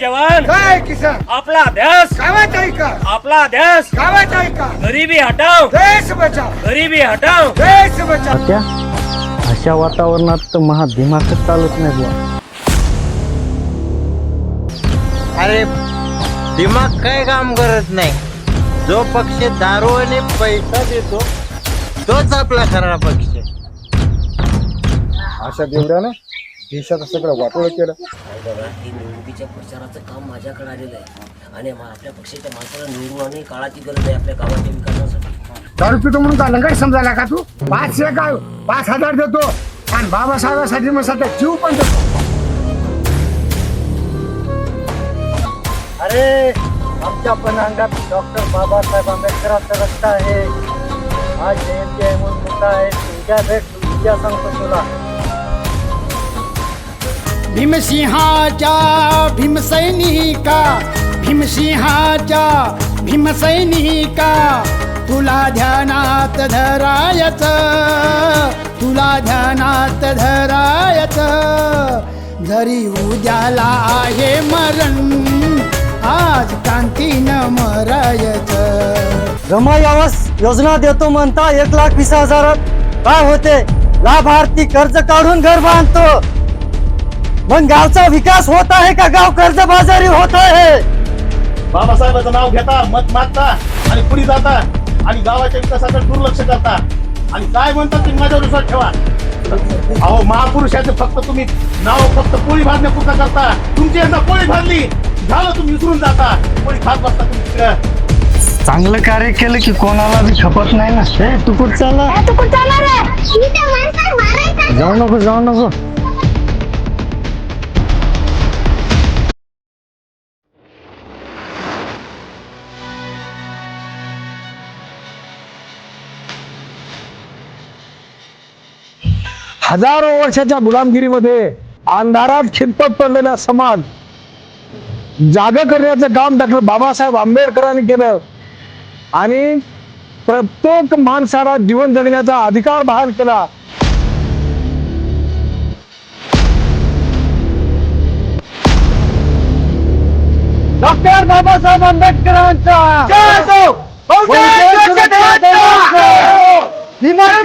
जवान जय किसान? आपला ध्यास गावाचा विकास आपला ध्यास गावाचा विकास गरीबी हटाव. देश बचाव. गरीबी हटाव. देश बचाव. त्या अशा वातावरणात तर महा दिमागच चालत नाही बुवा. अरे दिमाग काय काम करत नाही? जो पक्ष दारू आणि पैसा देतो तोच आपला खरा पक्ष अशा देवड्यानं? देशाचं सगळं वाटोळ केलं. बघा ही निवडणुकीच्या प्रचाराचं काम माझ्याकडे आलेलं आहे. आणि मग आपल्या पक्षाच्या माणसाला निवडून आणणे काळाची गरज आहे आपल्या गावाच्या विकासासाठी. दारू पितो म्हणून का लंगाई समजायला का तू? पाचशे काय पाच हजार देतो. आणि बाबासाहेबासाठी मग सध्या जीव पण देतो. अरे आमच्या पण अंगात डॉक्टर बाबासाहेब आंबेडकरांचा रक्त आहे. आज जयंती आहे म्हणून मुद्दा आहे. उद्या भेट उद्या सांगतो तुला. भीमसिंहाच्या भीमसैनिका भीमसिंहाच्या भीमसैनिका तुला ध्यानात धरायच तुला ध्यानात धरायच. जरी उद्याला आहे मरण आज कांतीनं मरायच. रमाई आवास योजना देतो म्हणता एक लाख वीस हजारात. काय होते? लाभार्थी कर्ज काढून घर बांधतो. मग गावचा विकास होत आहे का? गाव कर्ज बाजारी होत आहे. बाबासाहेबाचं नाव घेता मत मागता आणि पुढे जाता आणि गावाच्या विकासाकडे दुर्लक्ष करता. आणि काय म्हणतात ते माझ्यावर विश्वास ठेवा. अहो महापुरुषाचे फक्त तुम्ही नाव फक्त पोळी भाजण्यापुरता करता. तुमची एकदा पोळी भाजली झालं तुम्ही विसरून जाता. पोळी खात बसता तुम्ही चांगलं कार्य केलं की कोणाला बी खपत नाही ना? हे तू कुठं चालला? तू कुठं चालला रे? जाऊ नको जाऊ नको. हजारो वर्षाच्या गुलामगिरीमध्ये अंधारात खितपत पडलेला समाज जाग करण्याचं काम डॉक्टर बाबासाहेब आंबेडकरांनी केलं. आणि प्रत्येक माणसाला जीवन जगण्याचा अधिकार बहाल केला. डॉक्टर बाबासाहेब आंबेडकरांचा दिमाग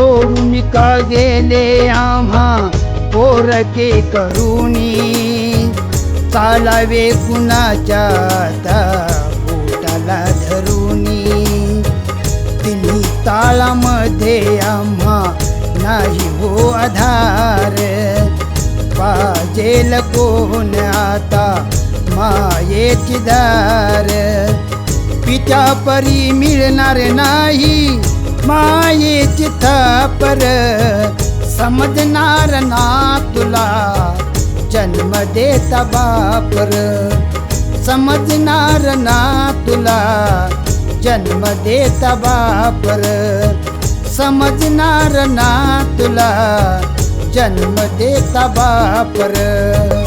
सोडून का गेले आम्हा पोरके करुणी. चालावे कुणाच्या आता पोटाला धरुणी. तिन्ही ताळामध्ये आम्हा नाही हो आधार. पाजेल कोण आता मायेची दार. पित्या परी मिळणार नाही. मायेची पर समजणार ना तुला जन्म देता बापर। समजणार ना तुला जन्म देता बापर। समजणार ना तुला जन्म देता बापर।